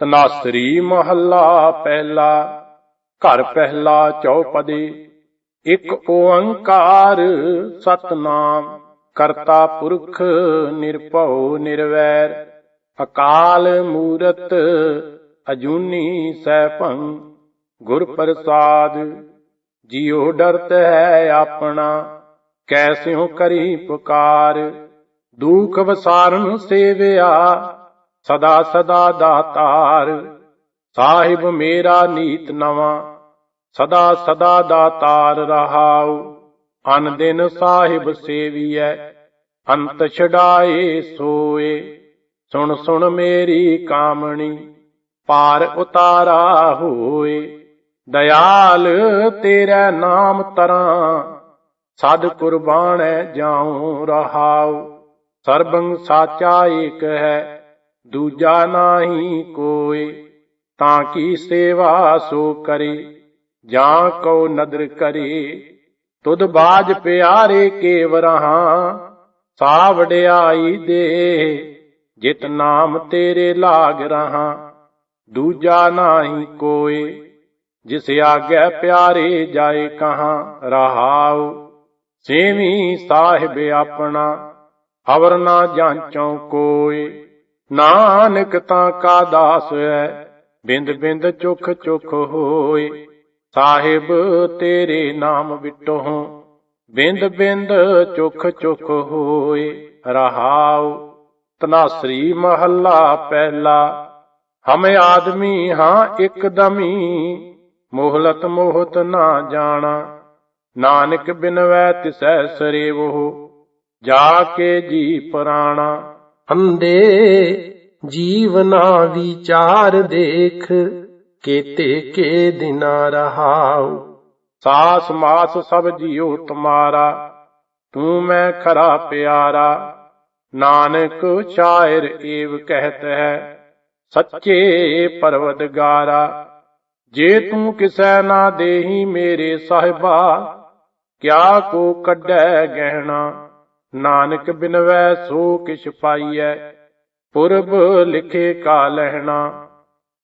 ਤਨਾਸਰੀ ਮਹੱਲਾ ਪਹਿਲਾ, ਘਰ ਪਹਿਲਾ ਚੌਪਦੀ, ਇੱਕ ਓੰਕਾਰ ਸਤਨਾਮ, ਕਰਤਾ ਪੁਰਖ ਨਿਰਭਉ ਨਿਰਵੈਰ, ਅਕਾਲ ਮੂਰਤ ਅਜੂਨੀ ਸੈਭੰ, ਗੁਰ ਪ੍ਰਸਾਦ, ਜਿਉ ਡਰਤ ਹੈ ਆਪਣਾ ਕੈਸਿਉ ਕਰੀ ਪੁਕਾਰ, ਦੁਖ ਵਸਾਰਨ ਸੇਵਿਆ ਸਦਾ ਸਦਾ ਦਾਤਾਰ, ਸਾਹਿਬ ਮੇਰਾ ਨੀਤ ਨਵਾਂ, ਸਦਾ ਸਦਾ ਦਾਤਾਰ ਰਹਾਉ, ਅਨ ਦਿਨ ਸਾਹਿਬ ਸੇਵੀਐ, ਅੰਤ ਛਡਾਏ ਸੋਏ। ਸੁਣ ਸੁਣ ਮੇਰੀ ਕਾਮਣੀ, ਪਾਰ ਉਤਾਰਾ ਹੋਏ। ਦਇਆਲ ਤੇਰਾ ਨਾਮ ਤਰਾਂ, ਸਦ ਕੁਰਬਾਨੈ ਜਾਉ ਰਹਾਉ। ਸਰਬੰ ਸਾਚਾ ਏਕ ਹੈ ਦੂਜਾ ਨਾਹੀ ਕੋਇ ਤਾਂ ਕੀ ਸੇਵਾ ਸੋ ਕਰੇ? ਜਾਂ ਕੋ ਨਦਰ ਕਰੇ? ਤੁਧ ਬਾਜ ਪਿਆਰੇ ਕੇਵਰਹਾਂ ਸਾ ਵਡਿਆਈ ਦੇ। ਜਿਤ ਨਾਮ ਤੇਰੇ ਲਾਗ ਰਹਾ, ਦੂਜਾ ਨਾਹੀ ਕੋਇ ਜਿਸ ਆਗੇ ਪਿਆਰੇ ਜਾਏ ਕਹਾਂ, ਰਹਾਉ। ਸੇਵੀ ਸਾਹਿਬ ਆਪਣਾ, ਹਵਰ ਨਾ ਜਾਂਚੋ ਕੋਇ ਨਾਨਕ ਤਾਂ ਕਾ ਦਾਸ ਹੈ ਬਿੰਦ ਬਿੰਦ ਚੁਖ ਚੁਖ ਹੋਏ। ਸਾਹਿਬ ਤੇਰੇ ਨਾਮ ਵਿਟੋ ਬਿੰਦ ਬਿੰਦ ਚੁਖ ਚੁਖ ਹੋਏ। ਰਹਾਉ ਤਨਾਸਰੀ ਮਹੱਲਾ ਪਹਿਲਾ, ਹਮ ਆਦਮੀ ਹਾਂ ਇਕਦਮੀ ਮੋਹਲਤ ਮੋਹਤ ਨਾ ਜਾਣਾ। ਨਾਨਕ ਬਿਨਵੈ ਤਿਸੈ ਸਰੇਵੋ ਜਾ ਕੇ ਜੀ ਪ੍ਰਾਣਾ। ਅੰਦੇ ਜੀਵਨਾ ਵਿਚਾਰ ਦੇਖ, ਕੇਤੇ ਕੇ ਦਿਨਾ ਰਹਾਉ। ਸਾਸ ਮਾਸ ਸਭ ਜੀਉ ਤੁਮਾਰਾ, ਤੂੰ ਮੈਂ ਖਰਾ ਪਿਆਰਾ। ਨਾਨਕ ਸ਼ਾਇਰ ਏਵ ਕਹਿਤ ਹੈ, ਸੱਚੇ ਪਰਵਦਗਾਰਾ। ਜੇ ਤੂੰ ਕਿਸੈ ਨਾ ਦੇਹੀ ਮੇਰੇ ਸਾਹਿਬਾ, ਕਿਆ ਕੋ ਕੱਢੈ ਗਹਿਣਾ। ਨਾਨਕ ਬਿਨਵੈ ਸੋ ਕਿਛ ਪਾਈਐ, ਪੁਰਬ ਲਿਖੇ ਕਾ ਲਹਿਣਾ।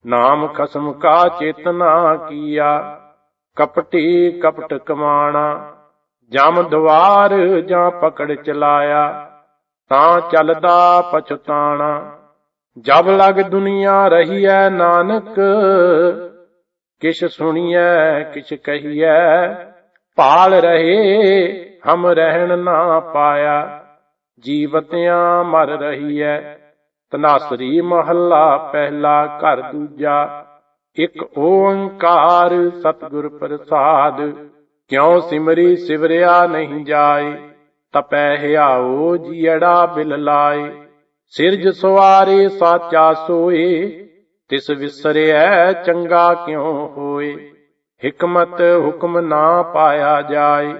ਨਾਮ ਖਸਮ ਕਾ ਚੇਤਨਾ ਕੀਆ, ਕਪਟੀ ਕਪਟ ਕਮਾਣਾ। ਜਮ ਦਵਾਰ ਜਾਂ ਪਕੜ ਚਲਾਇਆ, ਤਾਂ ਚੱਲਦਾ ਪਛਤਾਣਾ ਜਬ ਲਗ ਦੁਨੀਆ ਰਹੀਐ ਨਾਨਕ, ਕਿਛ ਸੁਣੀਐ, ਕਿਛ ਕਹੀਐ। ਭਾਲ ਰਹੇ ਹਮ ਰਹਿਣ ਨਾ ਪਾਇਆ, ਜੀਵਤਿਆਂ ਮਰ ਰਹੀ ਹੈ ਤਨਾਸਰੀ ਮਹੱਲਾ ਪਹਿਲਾ ਘਰ ਦੂਜਾ, ਇੱਕ ਓੰਕਾਰ ਸਤਿਗੁਰ ਪ੍ਰਸਾਦ। ਕਿਉ ਸਿਮਰੀ ਸਿਵਰਿਆ ਨਹੀਂ ਜਾਏ, ਤਪੈ ਹਿਆਓ ਜੀੜਾ ਬਿਲ ਲਾਏ। ਸਿਰਜ ਸਵਾਰੇ ਸਾਚਾ ਸੋਏ, ਤਿਸ ਵਿਸਰਿਐ ਚੰਗਾ ਕਿਉ ਹੋਏ। ਹਕਮਤ ਹੁਕਮ ਨਾ ਪਾਇਆ ਜਾਏ।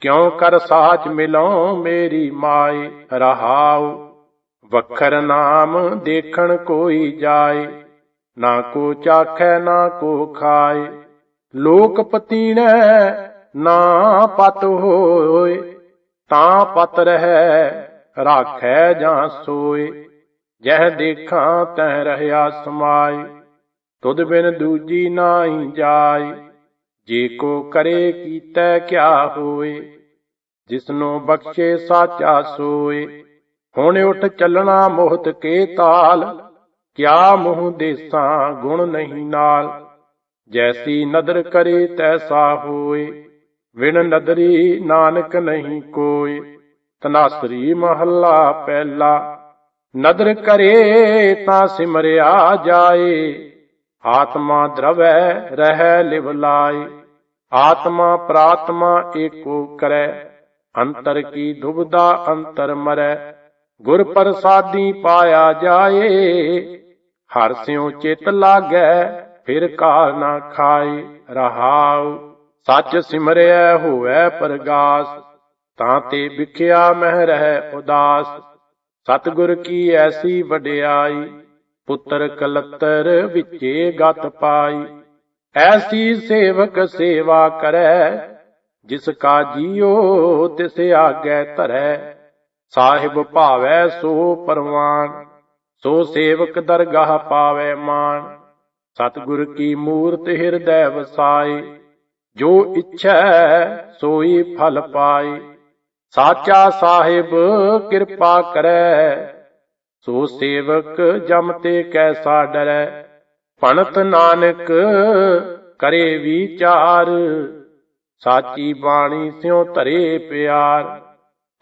ਕਿਉ ਕਰ ਸਾਚ ਮਿਲਉ ਮੇਰੀ ਮਾਏ? ਰਹਾਉ, ਵਖਰ ਨਾਮ ਦੇਖਣ ਕੋਈ ਜਾਏ। ਨਾ ਕੋ ਚਾਖੈ, ਨਾ ਕੋ ਖਾਏ। ਲੋਕ ਪਤੀਣੈ, ਨਾ ਪਤ ਹੋਏ। ਤਾਂ ਪਤ ਰਹਿ, ਰਾਖੈ ਜਾਂ ਸੋਏ। ਜਹ ਦੇਖਾਂ ਤੈ ਰਹਿਆ ਸਮਾਏ। ਤੁਧ ਬਿਨ ਦੂਜੀ ਨਾਹੀ ਜਾਏ। ਜੇ ਕੋ ਕਰੇ ਕੀਤੈ ਕਿਆ ਹੋਏ ਜਿਸਨੂੰ ਬਖਸ਼ੇ ਸਾਚਾ ਸੋਏ। ਹੁਣ ਉਠ ਚੱਲਣਾ ਮੋਹਤ ਕੇ ਤਾਲ, ਕਿਆ ਮੂੰਹ ਦੇਸਾਂ ਗੁਣ ਨਹੀਂ ਨਾਲ। ਜੈਸੀ ਨਦਰ ਕਰੇ ਤੈਸਾ ਹੋਏ ਵਿਣ ਨਦਰੀ ਨਾਨਕ ਨਹੀਂ ਕੋਈ ਤਨਾਸਰੀ ਮਹੱਲਾ ਪਹਿਲਾ, ਨਦਰ ਕਰੇ ਤਾਂ ਸਿਮਰਿਆ ਜਾਏ। ਆਤਮਾ ਦਰਵੈ, ਰਹਿ ਲਿਵ ਲਾਏ। ਆਤਮਾ ਪ੍ਰਾਤਮਾ ਏਕੋ ਕਰੈ, ਅੰਤਰ ਕੀ ਦੁਬਦਾ ਅੰਤਰ ਮਰੈ, ਗੁਰ ਪ੍ਰਸਾਦੀ ਪਾਇਆ ਜਾਏ। ਹਰ ਸਿਉ ਚਿਤ ਲਾਗੈ, ਫਿਰ ਕਾਲ ਨਾ ਖਾਏ ਰਹਾਉ। ਸੱਚ ਸਿਮਰਿਆ ਹੋਵੇ ਪ੍ਰਗਾਸ, ਤਾਂ ਤੇ ਵਿਖਿਆ ਮਹਿ ਰਹਿ ਉਦਾਸ। ਸਤਿਗੁਰ ਕੀ ਐਸੀ ਵਡਿਆਈ, ਪੁੱਤਰ ਕਲਤਰ ਵਿਚੇ ਗਤ ਪਾਈ। ਐਸੀ ਸੇਵਕ ਸੇਵਾ ਕਰੈ, ਜਿਸ ਕਾ ਜੀਉ ਤਿਸ ਆਗੇ ਧਰੈ। ਸਾਹਿਬ ਭਾਵੈ ਸੋ ਪਰਵਾਨ, ਸੋ ਸੇਵਕ ਦਰਗਾਹ ਪਾਵੇ ਮਾਨ। ਸਤਿਗੁਰ ਕੀ ਮੂਰਤ ਹਿਰਦੈ ਵਸਾਈ ਜੋ ਇੱਛੈ ਸੋਈ ਫਲ ਪਾਈ ਸਾਚਾ ਸਾਹਿਬ ਕਿਰਪਾ ਕਰੈ, ਸੋ ਸੇਵਕ ਜਮ ਤੇ ਕੈਸਾ ਡਰੈ। ਭਣਤ ਨਾਨਕ ਕਰੇ ਵਿਚਾਰ, ਸਾਚੀ ਬਾਣੀ ਸਿਉ ਧਰੇ ਪਿਆਰ,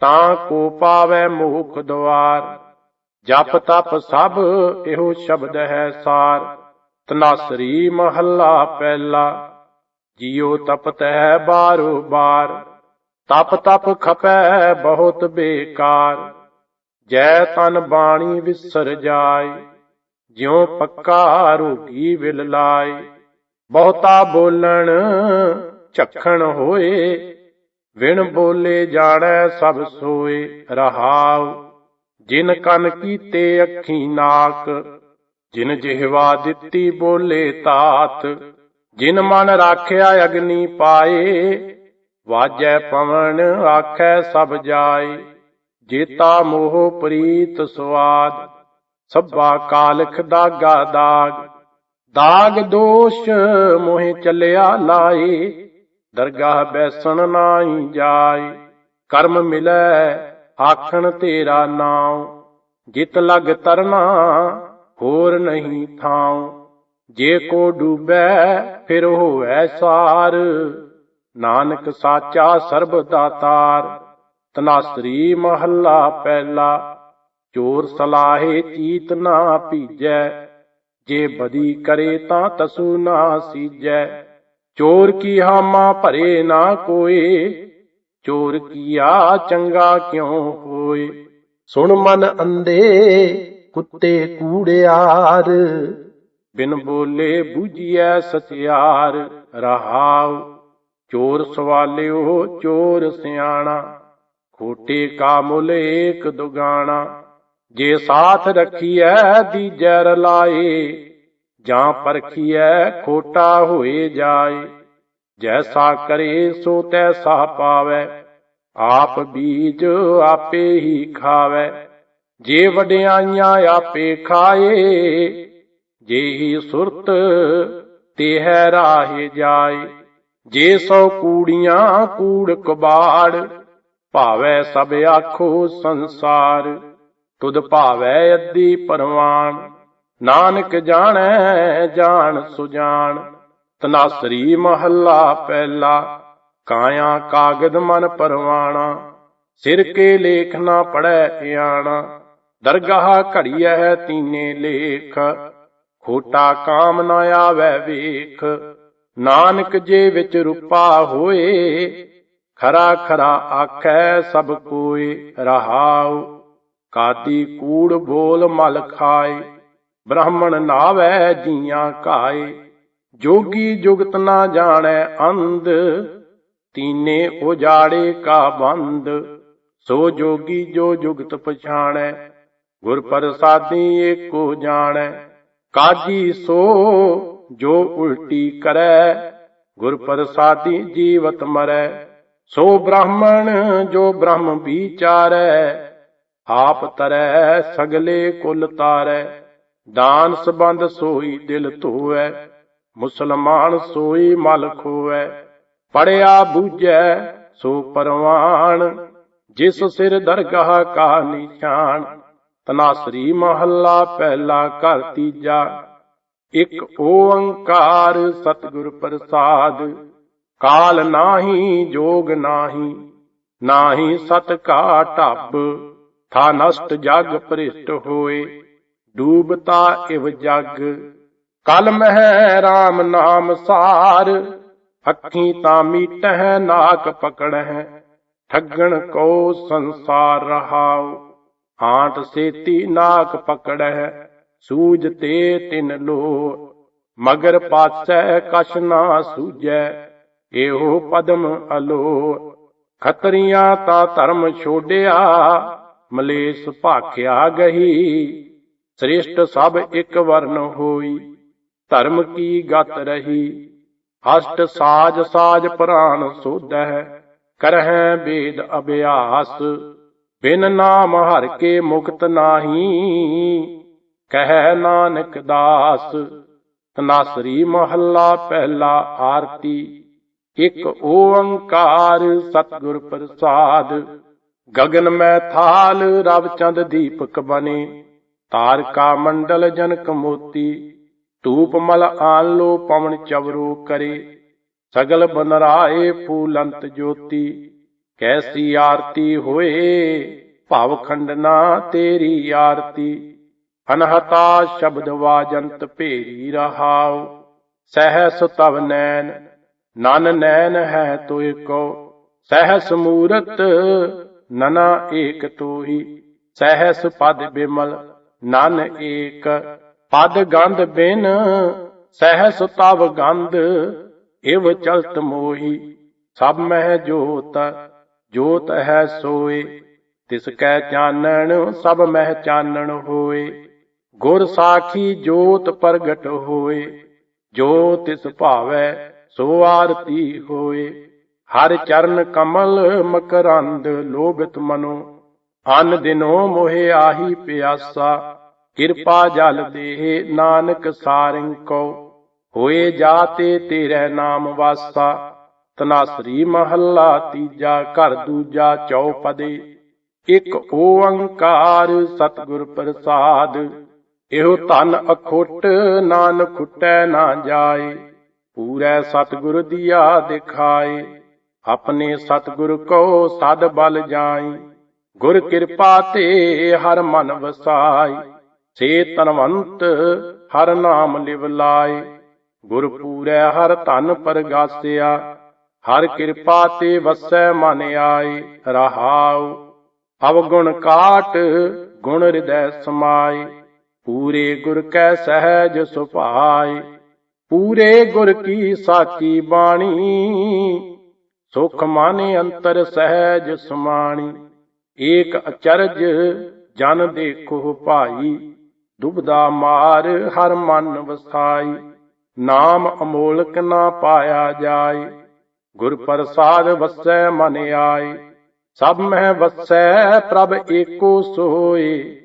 ਤਾਂ ਕੋ ਪਾਵੈ ਮੋਖ ਦਵਾਰ। ਜਪ ਤਪ ਸਭ ਇਹੋ ਸ਼ਬਦ ਹੈ ਸਾਰ, ਤਨਾਸਰੀ ਮਹੱਲਾ ਪਹਿਲਾ। ਜਿਉ ਤਪਤ ਹੈ ਬਾਰੋ ਬਾਰ, ਤਪ ਤਪ ਖਪੈ ਬਹੁਤ ਬੇਕਾਰ। ਜੈ ਤਨ ਬਾਣੀ ਵਿਸਰ ਜਾਏ ਜਿਉ ਪੱਕਾ ਰੋਗੀ ਵਿਲ ਲਾਏ, ਬਹੁਤਾ ਬੋਲਣ ਝਖਣ ਹੋਏ ਵਿਣ ਬੋਲੇ ਜਾਣੈ ਸਭ ਸੋਏ ਰਹਾਉ, ਜਿਨ ਕਨ ਕੀਤੇ ਅੱਖੀ ਨਾਕ, ਜਿਨ ਜਿਹਵਾ ਦਿੱਤੀ ਬੋਲੇ ਤਾਤ, ਜਿਨ ਮਨ ਰਾਖਿਆ ਅਗਨੀ ਪਾਏ, ਵਾਜੈ ਪਵਨ ਆਖੈ ਸਭ ਜਾਏ, ਜੇਤਾ ਮੋਹ ਪ੍ਰੀਤ ਸੁਆਦ। ਸਭਾ ਕਾਲਖ ਦਾਗਾ ਦਾਗ। ਦਾਗ ਦੋਸ਼ ਮੋਹਿ ਚੱਲਿਆ ਲਾਏ, ਦਰਗਾਹ ਬੈਸਣ ਨਾਹੀ ਜਾਏ। ਕਰਮ ਮਿਲੈ, ਆਖਣ ਤੇਰਾ ਨਾਮ ਜਿਤ ਲਗ ਤਰਨਾ, ਹੋਰ ਨਹੀਂ ਥਾਉ। ਜੇ ਕੋ ਡੂਬੈ, ਫਿਰ ਹੋਵੈ ਸਾਰ। ਨਾਨਕ ਸਾਚਾ ਸਰਬ ਦਾਤਾਰ, ਤਨਾਸਰੀ ਮਹੱਲਾ ਪਹਿਲਾ। ਚੋਰ ਸਲਾਹੇ ਚੀਤ ਨਾ ਭੀਜੈ, ਜੇ ਬਦੀ ਕਰੇ ਤਾਂ ਤਸੂ ਨਾ ਸੀਜੈ। ਚੋਰ ਕੀ ਹਾਮਾ ਭਰੇ ਨਾ ਕੋਏ, ਚੋਰ ਕੀਆ ਚੰਗਾ ਕਿਉ ਹੋਏ। ਸੁਣ ਮਨ ਅੰਦੇ ਕੁੱਤੇ ਕੂੜਿਆਰ, ਬਿਨ ਬੋਲੇ ਬੁਝਿਐ ਸਚਿਆਰ, ਰਹਾਉ। ਚੋਰ ਸਵਾਲਿਓ ਚੋਰ ਸਿਆਣਾ, ਖੋਟੇ ਕਾ ਮੁੱਲ ਏਕ ਦੁਗਾਣਾ। ਜੇ ਸਾਥ ਰੱਖੀਐ ਦੀਜੈ ਰਲਾਏ ਜਾਂ ਪਰਖੀਐ, ਖੋਟਾ ਹੋਏ ਜਾਏ। ਜੈਸਾ ਕਰੇ, ਸੋ ਤੈਸਾ ਪਾਵੈ। ਆਪ ਬੀਜ ਆਪੇ ਹੀ ਖਾਵੈ। ਜੇ ਵਡਿਆਈਆਂ ਆਪੇ ਖਾਏ, ਜੇ ਹੀ ਸੁਰਤ ਤੇ ਹੈ ਰਾਹੇ ਜਾਏ। ਜੇ ਸੋ ਕੂੜੀਆਂ ਕੂੜ ਕਬਾੜ, ਭਾਵੈ ਸਭ ਆਖੋ ਸੰਸਾਰ। ਤੁਧ ਭਾਵੈ ਅੱਧੀ ਪਰਵਾਨ ਨਾਨਕ ਜਾਣੈ, ਜਾਣ ਸੁਜਾਨ ਤਨਾਸਰੀ ਮਹੱਲਾ ਪਹਿਲਾ, ਕਾਇਆ ਕਾਗਦ ਮਨ ਪਰਵਾਣਾ। ਸਿਰ ਕੇ ਲੇਖ ਨਾ ਪੜੈ ਇਆਣਾ। ਦਰਗਾਹ ਘੜੀਐ ਤੀਨੇ ਲੇਖ। ਖੋਟਾ ਕਾਮ ਨਾ ਆਵੈ ਵੇਖ। ਨਾਨਕ ਜੇ ਵਿੱਚ ਰੂਪਾ ਹੋਏ, ਖਰਾ ਖਰਾ ਆਖੈ ਸਭ ਕੋਏ ਰਹਾਉ। ਕਾਤੀ ਕੂੜ ਬੋਲ ਮਲ ਖਾਏ, ਬ੍ਰਾਹਮਣ ਨਾਵੈ ਜੀਆਂ ਕਾਏ। ਜੋਗੀ ਜੁਗਤ ਨਾ ਜਾਣੈ ਅੰਧ, ਤੀਨੇ ਉਜਾੜੇ ਕਾ ਬੰਦ। ਸੋ ਜੋਗੀ ਜੋ ਜੁਗਤ ਪਛਾਣੈ, ਗੁਰ ਪ੍ਰਸਾਦੀ ਏਕੋ ਜਾਣੈ। ਕਾਜੀ ਸੋ ਜੋ ਉਲਟੀ ਕਰੈ, ਗੁਰ ਪ੍ਰਸਾਦੀ ਜੀਵਤ ਮਰੈ। ਸੋ ਬ੍ਰਾਹਮਣ ਜੋ ਬ੍ਰਹਮ ਵਿਚਾਰੈ ਆਪ ਤਰੈ, ਸਗਲੇ ਕੁਲ ਤਾਰੈ। ਦਾਨ ਸਬੰਧ ਸੋਈ ਦਿਲ ਧੋਵੈ, ਮੁਸਲਮਾਨ ਸੋਈ ਮਲ ਖੋਵੈ। ਪੜਿਆ ਬੂਝੈ, ਸੋ ਪਰਵਾਨ, ਜਿਸ ਸਿਰ ਦਰਗਾਹ ਕਾ ਨਿਸ਼ਾਨ। ਤਨਾਸਰੀ ਮਹੱਲਾ ਪਹਿਲਾ ਘਰ ਤੀਜਾ। ਇਕ ਓੰਕਾਰ ਸਤਿਗੁਰ ਪ੍ਰਸਾਦ। ਕਾਲ ਨਾਹੀ, ਜੋਗ ਨਾਹੀ ਨਾਹੀ ਸਤ ਕਾ ਢੱਬ। ਥਾ ਨਸ਼ਟ ਜਗ ਭ੍ਰਿਸ਼ਟ ਹੋਏ, ਡੂਬਤਾ ਇਵ ਜਗ। ਕਲ ਮਹਿ RAM ਨਾਮ ਸਾਰ, ਅੱਖੀ ਤਾਂ ਮੀਟਹਿ ਨਾਕ ਪਕੜਹਿ, ਠੱਗਣ ਕੋ ਸੰਸਾਰ ਰਹਾਉ। ਆਂਟ ਸੇਤੀ ਨਾਕ ਪਕੜਹਿ, ਸੂਜ ਤੇ ਤਿਨ ਲੋ ਮਗਰ ਪਾਸੈ ਕਛ ਨਾ ਸੂਜੈ, ਇਹੋ ਪਦਮ ਅਲੋ ਖਤਰੀਆਂ ਤਾਂ ਧਰਮ ਛੋੜਿਆ ਮਲੇਸ਼ ਭਾਖਿਆ ਗਹੀ, ਸ਼੍ਰਿਸ਼ਟ ਸਭ ਇੱਕ ਵਰਨ ਹੋਈ, ਧਰਮ ਕੀ ਗਤ ਰਹੀ ਅਸ਼ਟ ਸਾਜ ਸਾਜ ਪ੍ਰਾਨ ਸੋਧੈ ਕਰਹਿ ਵੇਦ ਅਭਿਆਸ, ਬਿਨ ਨਾਮ ਹਰ ਕੇ ਮੁਕਤ ਨਾਹੀ, ਕਹਿ ਨਾਨਕ ਦਾਸ ਤਨਾਸਰੀ ਮਹੱਲਾ ਪਹਿਲਾ ਆਰਤੀ, ਇਕ ਓੰਕਾਰ ਸਤਿਗੁਰ ਪ੍ਰਸਾਦ। ਗਗਨ ਮੈਂ ਥਾਲ, ਰਵ ਚੰਦ ਦੀਪਕ ਬਨੇ ਤਾਰਕਾ ਮੰਡਲ ਜਨਕ ਮੋਤੀ, ਧੂਪ ਮਲ ਆਨ ਲੋ ਪਵਨ ਚਵਰੋ ਕਰੇ। ਸਗਲ ਬਨਰਾਏ ਫੂਲੰਤ ਜੋਤੀ, ਕੈਸੀ ਆਰਤੀ ਹੋਏ? ਭਵ ਖੰਡਨਾ ਤੇਰੀ ਆਰਤੀ, ਅਨਹਤਾ ਸ਼ਬਦ ਵਾਜੰਤ ਭੇਰੀ ਰਹਾਉ। ਸਹਿਸ ਤਵ ਨੈਣ, ਨਨ ਨੈਣ ਹੈ ਤੋਇ ਕੋ ਸਹਿਸ ਮੂਰਤ ਨਨਾ ਏਕ ਤੋਹੀ, ਸਹਿਸ ਪਦ ਬਿਮਲ, ਨਨ ਏਕ। ਪਦ ਗੰਧ ਬਿਨ, ਸਹਿਸ ਤਵ ਗੰਧ, ਇਵ ਚਲਤ ਮੋਹੀ। ਸਭ ਮਹਿ ਜੋਤ ਜੋਤ ਹੈ ਸੋਏ। ਤਿਸ ਕੈ ਚਾਨਣ, ਸਭ ਮਹਿ ਚਾਨਣ ਹੋਏ। ਗੁਰ ਸਾਖੀ ਜੋਤ ਪ੍ਰਗਟ ਹੋਏ। ਜੋ ਤਿਸ ਭਾਵੈ, ਸੋ ਆਰਤੀ ਹੋਏ। ਹਰ ਚਰਨ ਕਮਲ ਮਕਰੰਦ ਲੋਭਿਤ ਮਨੋ, ਅਨ ਦਿਨੋ ਮੋਹਿ ਆਹੀ ਪਿਆਸਾ, ਕਿਰਪਾ ਜਲ ਦੇਹ ਨਾਨਕ ਸਾਰਿੰ ਕੋ ਹੋਏ ਜਾਤੇ ਤੇਰੇ ਨਾਮ ਵਾਸਾ ਤਨਾਸਰੀ ਮਹੱਲਾ ਤੀਜਾ ਘਰ ਦੂਜਾ ਚੌਪਦੇ, ਇੱਕ ਓੰਕਾਰ ਸਤਿਗੁਰ ਪ੍ਰਸਾਦ, ਇਹੋ ਧਨ ਅਖੁੱਟ ਨਾਨਕ ਖੁੱਟੈ ਨਾ ਜਾਏ, ਪੂਰੇ ਸਤਿਗੁਰ ਦੀਆ ਦਿਖਾਏ। ਆਪਣੇ ਸਤਿਗੁਰ ਕੋ ਸਦ ਬਲ ਜਾਈ। ਗੁਰ ਕਿਰਪਾ ਤੇ ਹਰ ਮਨ ਵਸਾਈ। ਸੇ ਤਨਵੰਤ ਹਰ ਨਾਮ ਲਿਵ ਲਾਏ। ਗੁਰ ਪੂਰੈ ਹਰ ਧਨ ਪਰਗਾਸਿਆ। ਹਰ ਕਿਰਪਾ ਤੇ ਵਸੈ ਮਨ ਆਏ। ਰਹਾਉ, ਅਵਗੁਣ ਕਾਟ ਗੁਣ ਹਿਰਦੈ ਸਮਾਏ। ਪੂਰੇ ਗੁਰ ਕੈ ਸਹਿਜ ਸੁਭਾਏ। ਪੂਰੇ ਗੁਰ ਕੀ ਸਾਚੀ ਬਾਣੀ ਸੁਖ ਮਾਨੇ ਅੰਤਰ ਸਹਿਜ ਸੁਮਾਣੀ, ਏਕ ਅਚਰਜ ਜਨ ਦੇਖੋ ਭਾਈ, ਦੁਬਦਾ ਮਾਰ ਹਰ ਮਨ ਵਸਾਈ, ਨਾਮ ਅਮੋਲਕ ਨਾ ਪਾਇਆ ਜਾਏ, ਗੁਰ ਪ੍ਰਸਾਦ ਵਸੈ ਮਨ ਆਏ, ਸਭ ਮਹਿ ਵਸੈ ਪ੍ਰਭ ਏਕੋ ਸੋਏ,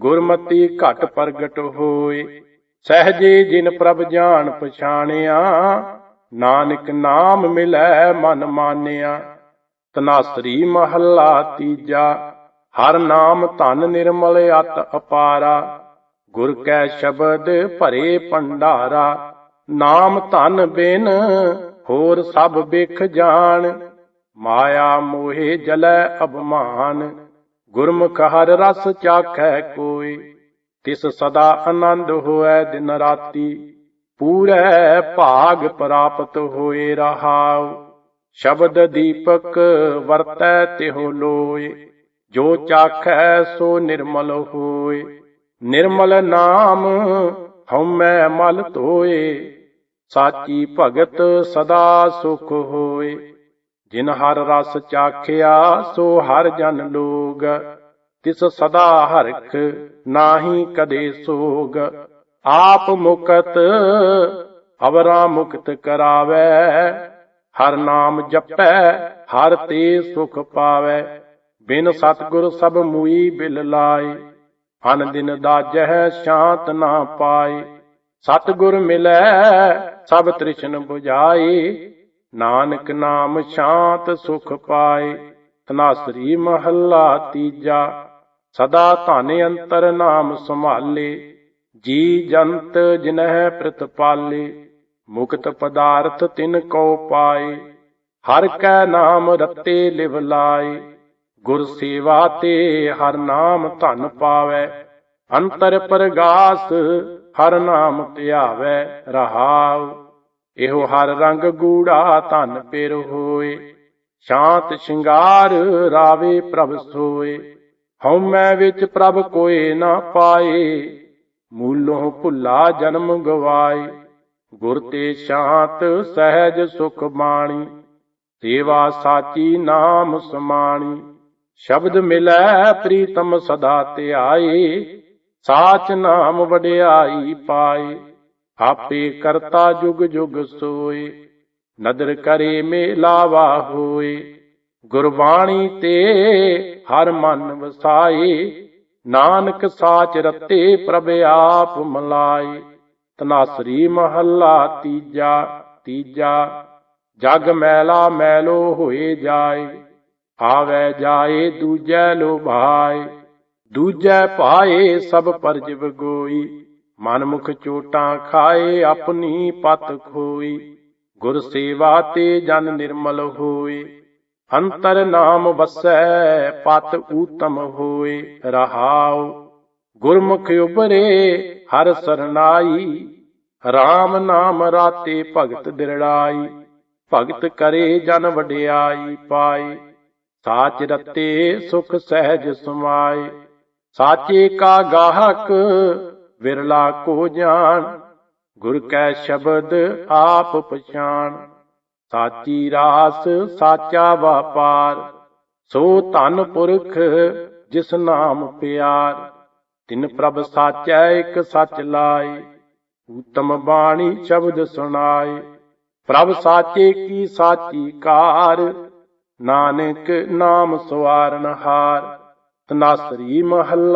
ਗੁਰਮਤੀ ਘਟ ਪ੍ਰਗਟ ਹੋਏ, ਸਹਜੇ ਜਿਨ ਪ੍ਰਭ ਜਾਣ ਪਛਾਣਿਆ ਨਾਨਕ ਨਾਮ ਮਿਲੈ ਮਨ ਮਾਨਿਆ, ਤਨਾਸਰੀ ਮਹੱਲਾ ਤੀਜਾ, ਹਰ ਨਾਮ ਧਨ ਨਿਰਮਲ ਅਤ ਅਪਾਰਾ, ਗੁਰ ਕੈ ਸ਼ਬਦ ਭਰੇ ਭੰਡਾਰਾ, ਨਾਮ ਧਨ ਬਿਨ ਹੋਰ ਸਭ ਬਿਖ ਜਾਣ, ਮਾਇਆ ਮੋਹਿ ਜਲੈ ਅਭਮਾਨ, ਗੁਰਮੁਖ ਹਰ ਰਸ ਚਾਖੈ ਕੋਈ, ਤਿਸ ਸਦਾ ਆਨੰਦ ਹੋਐ ਦਿਨ ਰਾਤੀ। ਪੂਰੈ ਭਾਗ ਪ੍ਰਾਪਤ ਹੋਏ ਰਹਾਉ, ਸ਼ਬਦ ਦੀਪਕ ਵਰਤੈ ਤਿਹੋ ਲੋਏ, ਜੋ ਚਾਖੈ ਸੋ ਨਿਰਮਲ ਹੋਏ, ਨਿਰਮਲ ਨਾਮ ਹਉਮੈ ਮਲ ਧੋਏ, ਸਾਚੀ ਭਗਤ ਸਦਾ ਸੁਖ ਹੋਏ, ਜਿਨ ਹਰ ਰਸ ਚਾਖਿਆ ਸੋ ਹਰ ਜਨ ਲੋਗ, ਤਿਸ ਸਦਾ ਹਰਖ ਨਾਹੀ ਕਦੇ ਸੋਗ। ਆਪ ਮੁਕਤ, ਅਵਰਾ ਮੁਕਤ ਕਰਾਵੇ। ਹਰ ਨਾਮ ਜਪੈ, ਹਰ ਤੇ ਸੁਖ ਪਾਵੇ। ਬਿਨ ਸਤਗੁਰ ਸਭ ਮੂਈ ਬਿਲ ਲਾਏ। ਅਨ ਦਿਨ ਦਾਜਹਿ ਸ਼ਾਂਤ ਨਾ ਪਾਏ। ਸਤਗੁਰ ਮਿਲੈ, ਸਭ ਤ੍ਰਿਸ਼ਨ 부ਝਾਏ ਨਾਨਕ ਨਾਮ ਸ਼ਾਂਤ ਸੁਖ ਪਾਏ। ਤਨਾਸਰੀ ਮਹੱਲਾ ਤੀਜਾ। ਸਦਾ ਧਨ ਅੰਤਰ ਨਾਮ ਸੰਭਾਲੇ। ਜੀ ਜੰਤ ਜਿਨਹਿ ਪ੍ਰਤਪਾਲੇ ਮੁਕਤ ਪਦਾਰਥ ਤਿਨ ਕੋ ਪਾਏ। ਹਰ ਕੈ ਨਾਮ ਰਤੇ ਲਿਵ ਲਾਏ, ਗੁਰ ਸੇਵਾ ਤੇ ਹਰ ਨਾਮ ਧਨ ਪਾਵੇ। ਅੰਤਰ ਪ੍ਰਗਾਸ ਹਰ ਨਾਮ ਧਿਆਵੇ, ਰਹਾਉ। ਇਹੋ ਹਰ ਰੰਗ ਗੂੜਾ ਧਨ ਪਿਰ ਹੋਏ, ਸ਼ਾਂਤ ਸ਼ਿੰਗਾਰ ਰਾਵੇ ਪ੍ਰਭ ਸੋਏ। ਹਉਮੈ ਵਿੱਚ ਪ੍ਰਭ ਕੋਏ ਨਾ ਪਾਏ ਮੂਲੋਂ ਭੁੱਲਾ ਜਨਮ ਗਵਾਏ, ਗੁਰ ਤੇ ਸ਼ਾਂਤ ਸਹਿਜ ਸੁਖ ਬਾਣੀ, ਸੇਵਾ ਸਾਚੀ ਨਾਮ ਸਮਾਣੀ, ਸ਼ਬਦ ਮਿਲੈ ਪ੍ਰੀਤਮ ਸਦਾ ਧਿਆਏ, ਸਾਚ ਨਾਮ ਵਡਿਆਈ ਪਾਏ, ਆਪੇ ਕਰਤਾ ਜੁਗ ਜੁਗ ਸੋਏ, ਨਦਰ ਕਰੇ ਮੇਲਾਵਾ ਹੋਏ, ਗੁਰਬਾਣੀ ਤੇ ਹਰ ਮਨ ਵਸਾਏ ਨਾਨਕ ਸਾਚ ਰਤੇ ਪ੍ਰਭ ਆਪ ਮਲਾਈ, ਤਨਾਸਰੀ ਮਹੱਲਾ ਤੀਜਾ ਤੀਜਾ, ਜਗ ਮੈਲਾ ਮੈਲੋ ਹੋਏ ਜਾਏ, ਆਵੈ ਜਾਏ ਦੂਜੈ ਲੋਭਾਏ, ਦੂਜੈ ਪਾਏ ਸਭ ਪਰਜਿਵ ਗੋਈ ਮਨ ਮੁਖ ਚੋਟਾਂ ਖਾਏ ਆਪਣੀ ਪਤ ਖੋਈ, ਗੁਰ ਸੇਵਾ ਤੇ ਜਨ ਨਿਰਮਲ ਹੋਏ ਅੰਤਰ ਨਾਮ ਵਸੈ, ਪਤ ਊਤਮ ਹੋਏ ਰਹਾਉ। ਗੁਰਮੁਖ ਉਬਰੇ ਹਰ ਸਰਨਾਈ। RAM ਨਾਮ ਰਾਤੇ ਭਗਤ ਦਿਰੜਾਈ। ਭਗਤ ਕਰੇ ਜਨ ਵਡਿਆਈ ਪਾਏ ਸਾਚ ਰਤੇ ਸੁਖ ਸਹਿਜ ਸਮਾਏ। ਸਾਚੇ ਕਾ ਗਾਹਕ ਵਿਰਲਾ ਕੋ ਜਾਣ। ਗੁਰ ਕੈ ਸ਼ਬਦ ਆਪ ਪਛਾਣ। ਸਾਚੀ ਰਾਸ ਸਾਚਾ ਵਪਾਰ, ਸੋ ਧਨ ਪੁਰਖ ਜਿਸ ਨਾਮ ਪਿਆਰ। ਤਿਨ ਪ੍ਰਭ ਸਾਚੈ, ਇਕ ਸੱਚ ਲਾਏ, ਉਤਮ ਬਾਣੀ ਸ਼ਬਦ ਸੁਣਾਏ। ਪ੍ਰਭ ਸਾਚੇ ਕੀ ਸਾਚੀ ਕਾਰ, ਨਾਨਕ ਨਾਮ ਸਵਾਰਨ ਹਾਰ। ਤਨਾਸਰੀ ਮਹੱਲਾ